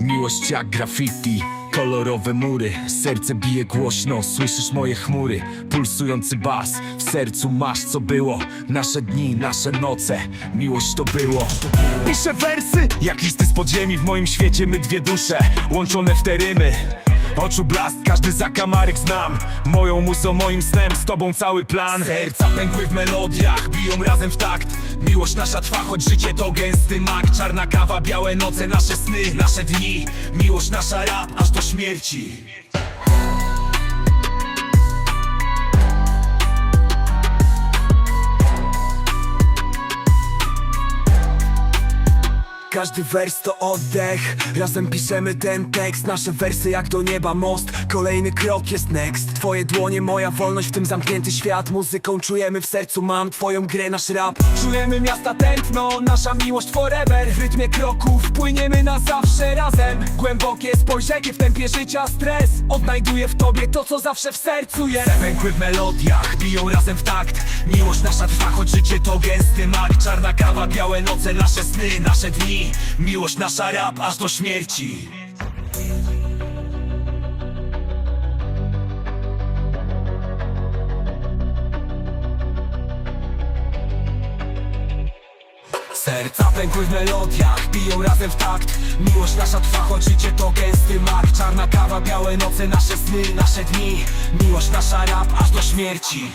Miłość jak graffiti Kolorowe mury, serce bije głośno Słyszysz moje chmury, pulsujący bas W sercu masz co było. Nasze dni, nasze noce Miłość to było. Piszę wersy, jak listy z podziemi. W moim świecie my dwie dusze Łączone w te rymy Oczu blask, każdy zakamarek znam. Moją muzą, moim snem, z tobą cały plan. Serca pękły w melodiach, biją razem w takt. Miłość nasza trwa, choć życie to gęsty mak. Czarna kawa, białe noce, nasze sny, nasze dni. Miłość nasza rap, aż do śmierci Każdy wers to oddech. Razem piszemy ten tekst Nasze wersy jak do nieba most. Kolejny krok jest next. Twoje dłonie, moja wolność W tym zamknięty świat. Muzyką czujemy w sercu Mam twoją grę, nasz rap. Czujemy miasta tętno Nasza miłość forever. W rytmie kroków Płyniemy na zawsze razem. Głębokie spojrzenie w tempie życia Stres Odnajduję w tobie to co zawsze w sercu jest. Pękły w melodiach Biją razem w takt. Miłość nasza trwa Choć życie to gęsty mak. Czarna kawa, białe noce Nasze sny, nasze dni Miłość nasza rap aż do śmierci. Serca pękły w melodiach, biją razem w takt. Miłość nasza trwa, choć życie to gęsty mak Czarna kawa, białe noce, nasze sny, nasze dni. Miłość nasza rap aż do śmierci